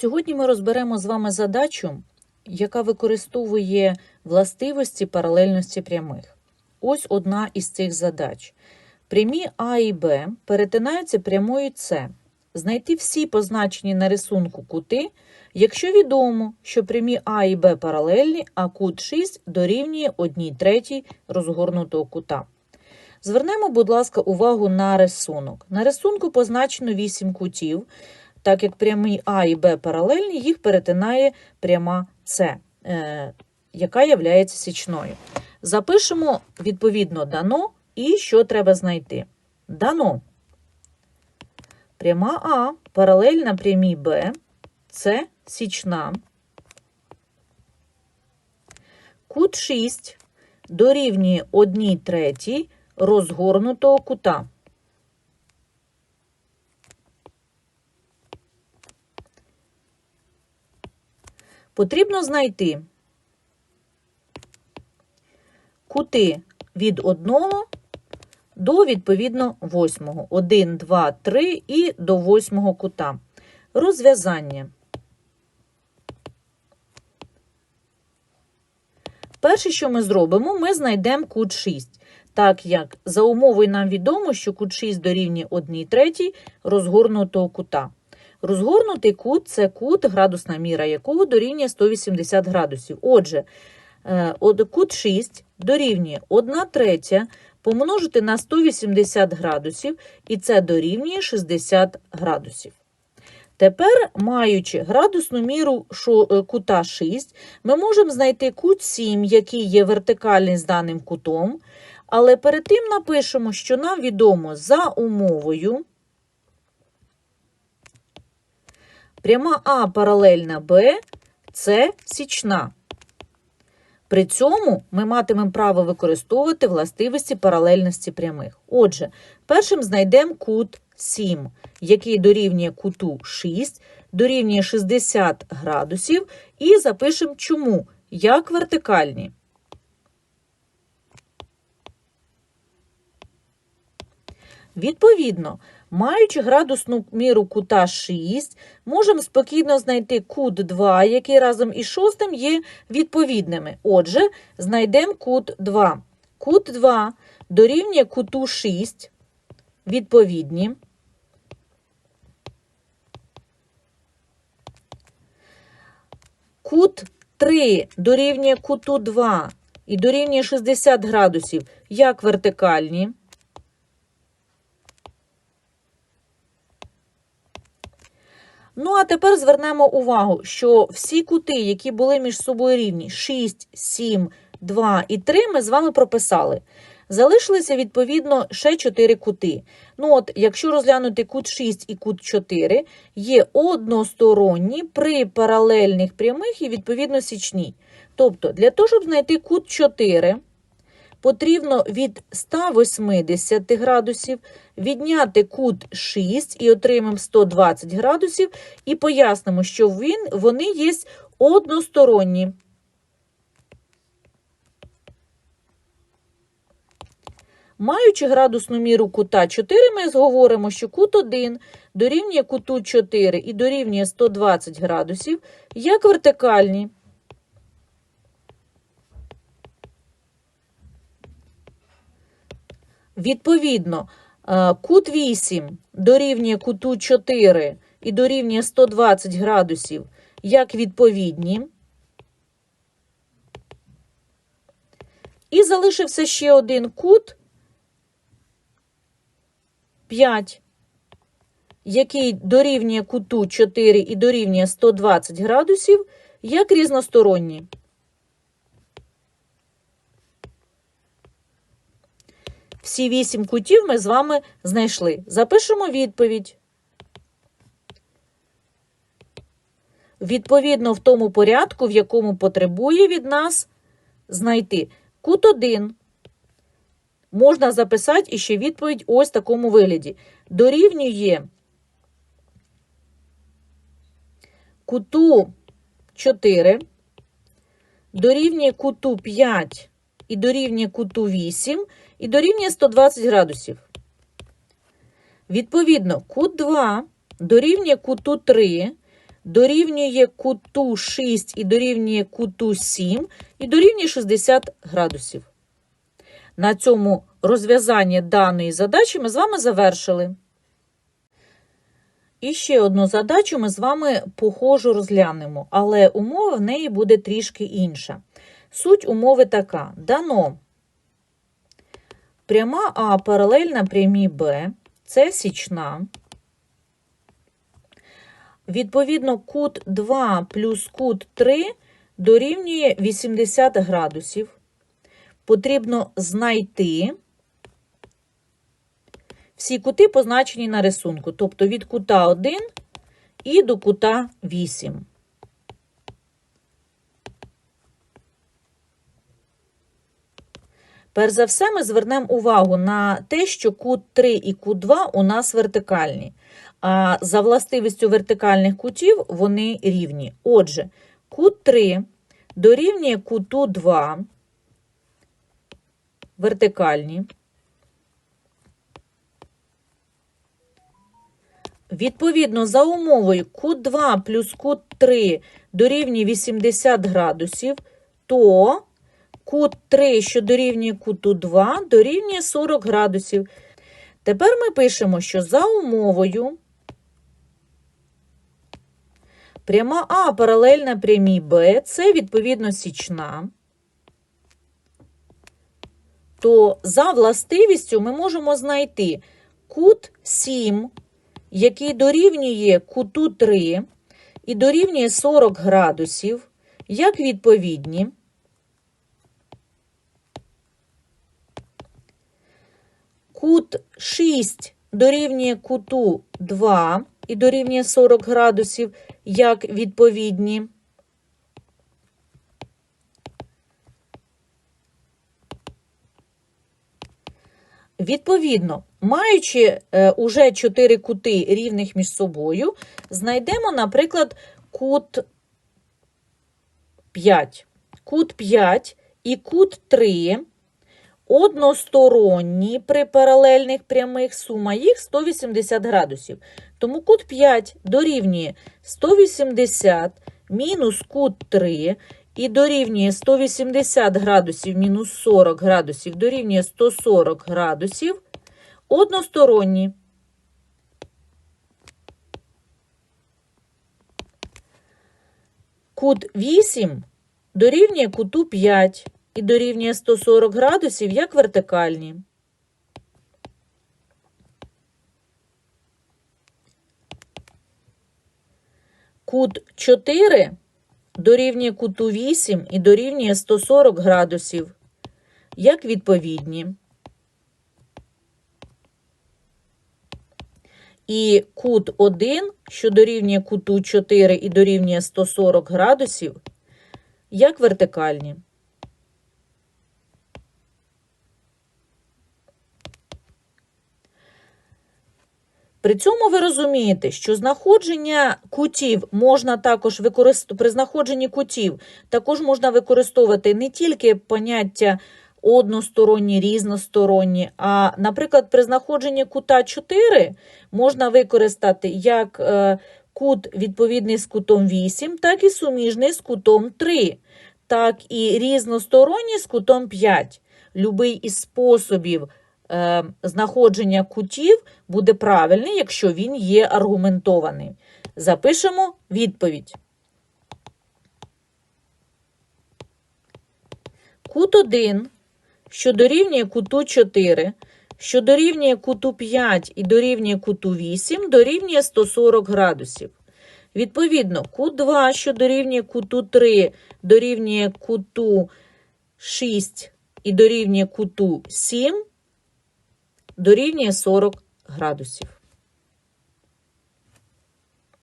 Сьогодні ми розберемо з вами задачу, яка використовує властивості паралельності прямих. Ось одна із цих задач. Прямі А і Б перетинаються прямою С. Знайти всі позначені на рисунку кути, якщо відомо, що прямі А і Б паралельні, а кут 6 дорівнює 1 третій розгорнутого кута. Звернемо, будь ласка, увагу на рисунок. На рисунку позначено 8 кутів. Так як прямі А і Б паралельні, їх перетинає пряма С, е, яка є січною. Запишемо відповідно дано і що треба знайти. Дано. Пряма А паралельна прямій Б, це січна. Кут 6 дорівнює 1 третій розгорнутого кута. Потрібно знайти кути від 1 до, відповідно, 8. 1, 2, 3 і до 8 кута. Розв'язання. Перше, що ми зробимо, ми знайдемо кут 6, так як за умовою нам відомо, що кут 6 дорівнює 1 третій розгорнутого кута. Розгорнутий кут це кут, градусна міра якого дорівнює 180 градусів. Отже, е, кут 6 дорівнює 1 третя помножити на 180 градусів, і це дорівнює 60 градусів. Тепер, маючи градусну міру е, кута 6, ми можемо знайти кут 7, який є вертикальний з даним кутом, але перед тим напишемо, що нам відомо за умовою. Пряма А паралельна Б це січна. При цьому ми матимемо право використовувати властивості паралельності прямих. Отже, першим знайдемо кут 7, який дорівнює куту 6, дорівнює 60 градусів, і запишемо чому, як вертикальні. Відповідно, Маючи градусну міру кута 6, можемо спокійно знайти кут 2, який разом із шостим є відповідними. Отже, знайдемо кут 2. Кут 2 дорівнює куту 6, відповідні. Кут 3 дорівнює куту 2 і дорівнює 60 градусів, як вертикальні. Ну, а тепер звернемо увагу, що всі кути, які були між собою рівні 6, 7, 2 і 3, ми з вами прописали. Залишилися, відповідно, ще 4 кути. Ну, от, Якщо розглянути кут 6 і кут 4, є односторонні при паралельних прямих і, відповідно, січній. Тобто, для того, щоб знайти кут 4, потрібно від 180 градусів відняти кут 6 і отримаємо 120 градусів, і пояснимо, що він, вони є односторонні. Маючи градусну міру кута 4, ми зговоримо, що кут 1 дорівнює куту 4 і дорівнює 120 градусів, як вертикальні. Відповідно, е, кут 8 дорівнює куту 4 і дорівнює 120 градусів, як відповідні. І залишився ще один кут 5, який дорівнює куту 4 і дорівнює 120 градусів, як різносторонні. Всі вісім кутів ми з вами знайшли. Запишемо відповідь. Відповідно, в тому порядку, в якому потребує від нас знайти кут 1. Можна записати іще відповідь ось в такому вигляді. Дорівнює куту 4, дорівнює куту 5 і дорівнює куту 8 і дорівнює 120 градусів. Відповідно, кут 2 дорівнює куту 3, дорівнює куту 6 і дорівнює куту 7 і дорівнює 60 градусів. На цьому розв'язання даної задачі ми з вами завершили. І ще одну задачу ми з вами похожу розглянемо, але умова в неї буде трішки інша. Суть умови така: дано пряма А паралельна прямій Б, це січна. Відповідно, кут 2 плюс кут 3 дорівнює 80 градусів. Потрібно знайти всі кути позначені на рисунку, тобто від кута 1 і до кута 8. Перш за все, ми звернемо увагу на те, що кут 3 і кут 2 у нас вертикальні, а за властивістю вертикальних кутів вони рівні. Отже, кут 3 дорівнює куту 2, вертикальні. Відповідно, за умовою кут 2 плюс кут 3 дорівнює 80 градусів, то кут 3, що дорівнює куту 2, дорівнює 40 градусів. Тепер ми пишемо, що за умовою пряма А паралельна прямій Б, це відповідно січна, то за властивістю ми можемо знайти кут 7, який дорівнює куту 3 і дорівнює 40 градусів, як відповідні. Кут 6 дорівнює куту 2 і дорівнює 40 градусів, як відповідні. Відповідно, маючи е, уже 4 кути рівних між собою, знайдемо, наприклад, кут 5. Кут 5 і кут 3 односторонні при паралельних прямих сума їх 180 градусів. Тому кут 5 дорівнює 180 мінус кут 3 і дорівнює 180 градусів мінус 40 градусів дорівнює 140 градусів односторонні. Кут 8 дорівнює куту 5 і дорівнює 140 градусів як вертикальні. Кут 4 дорівнює куту 8 і дорівнює 140 градусів, як відповідні. І кут 1, що дорівнює куту 4 і дорівнює 140 градусів, як вертикальні. При цьому ви розумієте, що знаходження кутів можна також використовувати при знаходженні кутів також можна використовувати не тільки поняття односторонні, різносторонні, а, наприклад, при знаходженні кута 4 можна використати як е, кут відповідний з кутом 8, так і суміжний з кутом 3, так і різносторонній з кутом 5. Любий із способів знаходження кутів буде правильний, якщо він є аргументований. Запишемо відповідь. Кут 1, що дорівнює куту 4, що дорівнює куту 5 і дорівнює куту 8, дорівнює 140 градусів. Відповідно, кут 2, що дорівнює куту 3, дорівнює куту 6 і дорівнює куту 7, дорівнює 40 градусів.